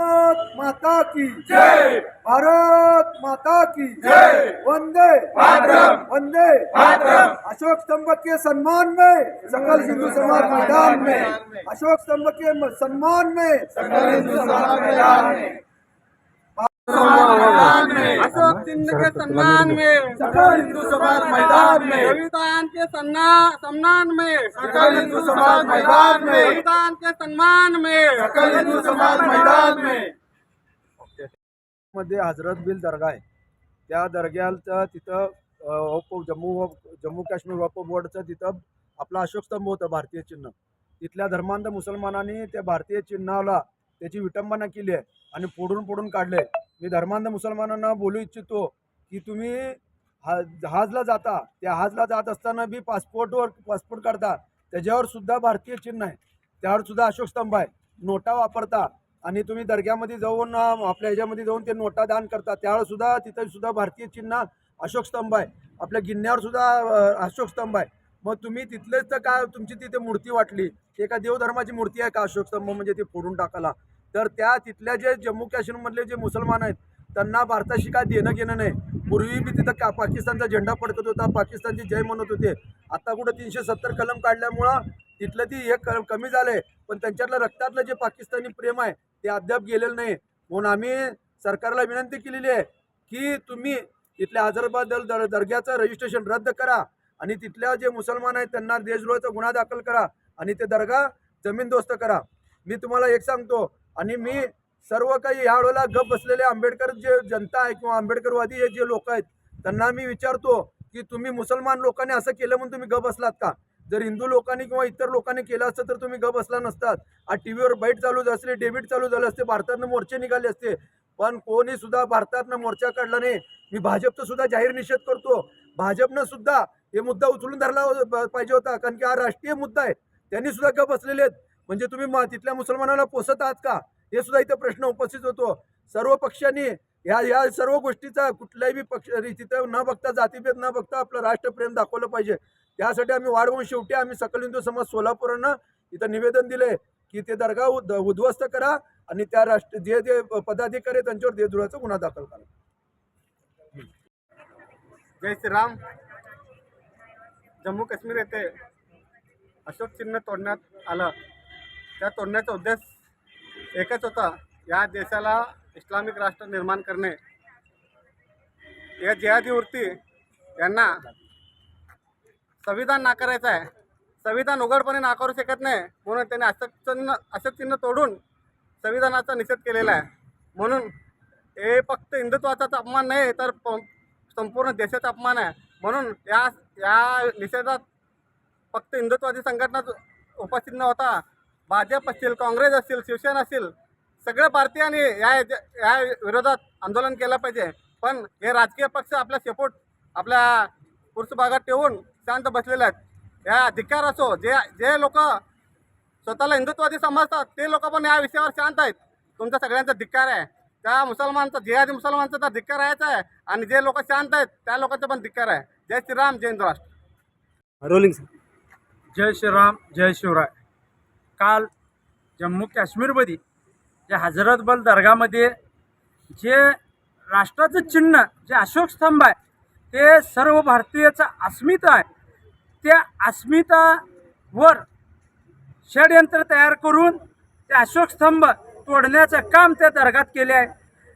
की जय। भारत माता की जय। वंदे। मातरम। वंदे। मातरम। अशोक स्तंभ के सम्मान में सकल हिंदू समाज मैदान में। अशोक स्तंभ के सम्मान में सकल हिंदू समाज मैदान में। चिन्ह के सम्मान में सकल हिंदू समाज मैदान में संविधान के सन्ना- सम्मान में सकल हिंदू समाज मैदान में संविधान के सम्मान में सकल हिंदू समाज मैदान में मध्ये हजरत बिल दर्गा आहे. त्या दर्ग्याचं तिथं वक्फ जम्मू जम्मू काश्मीर वक्फ बोर्डचं तिथं आपला अशोक स्तंभ होतं भारतीय चिन्ह. तिथल्या धर्मांध मुसलमानांनी त्या भारतीय चिन्हाला त्याची विटंबना केली आहे आणि फोडून फोडून काढले मी धर्मांध मुसलमानांना बोलू इच्छितो की तुम्ही हा जहाजला जाता. त्या जहाजला जात असताना बी पासपोर्टवर पासपोर्ट काढता. त्याच्यावर सुद्धा भारतीय चिन्ह आहे. त्यावर सुद्धा अशोक स्तंभ आहे. नोटा वापरता आणि तुम्ही दर्ग्यामध्ये जाऊन आपल्या ह्याच्यामध्ये जाऊन ते नोटा दान करता. त्यावर सुद्धा तिथं सुद्धा भारतीय चिन्ह अशोक स्तंभ आहे. आपल्या गिन्यावर सुद्धा अशोक स्तंभ आहे. मग तुम्ही तिथलेच तर काय तुमची तिथे मूर्ती वाटली. एका देवधर्माची मूर्ती आहे का अशोक स्तंभ? म्हणजे ते फोडून टाकायला. तर त्या तिथल्या जे जम्मू काश्मीरमधले जे मुसलमान आहेत त्यांना भारताशी काय देणं घेणं नाही. पूर्वी मी तिथं का पाकिस्तानचा झेंडा फडकत होता पाकिस्तानची जय म्हणत होते. आता कुठं तीनशे सत्तर कलम काढल्यामुळं तिथलं ती हे क कमी झालंय. पण त्यांच्यातलं रक्तातलं जे पाकिस्तानी प्रेम आहे ते अद्याप गेलेलं नाही. म्हणून आम्ही सरकारला विनंती केलेली आहे की तुम्ही तिथल्या हजरबाद दल दर दर्ग्याचं रजिस्ट्रेशन रद्द करा आणि तिथल्या जे मुसलमान आहेत त्यांना देशद्रोहाचा गुन्हा दाखल करा आणि ते दर्गा जमीनदोस्त करा. मी तुम्हाला एक सांगतो आणि मी सर्व काही ह्या वेळेला गप बसलेले आंबेडकर जे जनता आहे किंवा आंबेडकरवादी हे जे लोक आहेत त्यांना मी विचारतो की तुम्ही मुसलमान लोकांनी असं केलं म्हणून तुम्ही गप बसलात का? जर हिंदू लोकांनी किंवा इतर लोकांनी केलं असतं तर तुम्ही गप बसला नसतात. आज टी व्हीवर बाईट चालू असले डेबिट चालू झाले असते भारतातनं मोर्चे निघाले असते. पण कोणी सुद्धा भारतातनं मोर्चा काढला नाही. मी भाजपचं सुद्धा जाहीर निषेध करतो. भाजपनं सुद्धा हे मुद्दा उचलून धरला पाहिजे होता. कारण की हा राष्ट्रीय मुद्दा आहे. त्यांनी सुद्धा गप बसलेले आहेत. म्हणजे तुम्ही तिथल्या मुसलमानाला पोसत आहात का? हे सुद्धा इथं प्रश्न उपस्थित होतो. सर्व पक्षांनी ह्या ह्या सर्व गोष्टीचा कुठल्याही पक्ष तिथं न बघता जातीभेद न बघता आपलं राष्ट्रप्रेम दाखवलं पाहिजे. त्यासाठी आम्ही वाढवून शेवटी आम्ही सकल हिंदू समाज सोलापूरनं इथं निवेदन दिले की ते दर्गा उद उद्ध्वस्त करा आणि त्या राष्ट्र जे जे पदाधिकारी त्यांच्यावर देशद्रोहाचा गुन्हा दाखल करा. जय श्रीराम. जम्मू काश्मीर येथे अशोक चिन्ह तोडण्यात आलं. त्या तोडण्याचा उद्देश एकच होता या देशाला इस्लामिक राष्ट्र निर्माण करणे. या जिहादी वृत्ती यांना संविधान नाकारायचं आहे. संविधान उघडपणे नाकारू शकत नाही म्हणून त्यांनी अशोक चिन्ह तोडून संविधानाचा निषेध केलेला आहे. म्हणून हे फक्त हिंदुत्वाचाच अपमान नाही तर संपूर्ण देशाचा अपमान आहे. म्हणून या या निषेधात फक्त हिंदुत्वादी संघटनाच उपस्थित न होता भाजप असतील काँग्रेस असतील शिवसेना असतील सगळ्या भारतीयांनी या या विरोधात आंदोलन केलं पाहिजे. पण हे राजकीय पक्ष आपल्या शेपूट आपल्या पुरुष भागात ठेवून शांत बसलेले आहेत. या धिक्कार असो जे जे लोक स्वतःला हिंदुत्वादी समजतात ते लोक पण या विषयावर शांत आहेत. तुमचा सगळ्यांचा धिक्कार आहे. त्या मुसलमानचा जिहादी मुसलमानचा तर धिक्कार आहेच आहे. आणि जे लोक शांत आहेत त्या लोकांचा पण धिक्कार आहे. जय श्रीराम जय हिंद राष्ट्र. रोलिंग जय श्रीराम जय शिवराय. काल जम्मू काश्मीरमध्ये जे हजरतबल दर्गामध्ये जे राष्ट्राचं चिन्ह जे अशोक स्तंभ आहे ते सर्व भारतीयाचं अस्मिता आहे. त्या अस्मितावर षडयंत्र तयार करून ते अशोक स्तंभ तोडण्याचं काम त्या दर्गात केले आहे.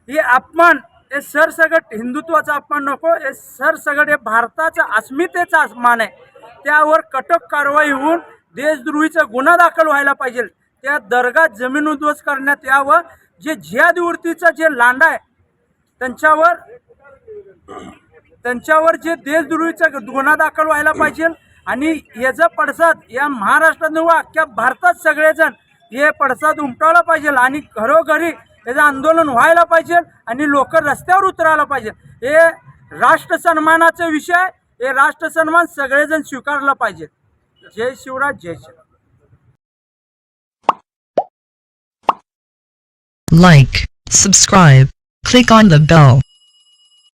हे अपमान हे सरसगट हिंदुत्वाचा अपमान नको हे सरसगट हे भारताचा अस्मितेचा अपमान आहे. त्यावर कटक कारवाई होऊन देशद्रोहीचा गुन्हा दाखल व्हायला पाहिजे. त्या दर्गा जमीन उद्ध्वस्त करण्यात यावं. जे जिहादी जे लांडा आहे त्यांच्यावर त्यांच्यावर जे देशद्रोहीचा गुन्हा दाखल व्हायला पाहिजे. आणि याचा पडसाद या महाराष्ट्रात नव्हे अख्ख्या भारतात सगळेजण हे पडसाद उमटावला पाहिजे आणि घरोघरी याचं आंदोलन व्हायला पाहिजे आणि लोक रस्त्यावर उतरायला पाहिजे. हे राष्ट्र सन्मानाचा विषय हे राष्ट्र सन्मान सगळेजण स्वीकारला पाहिजे. ಜೈ Shivraj Like, subscribe, click on the bell.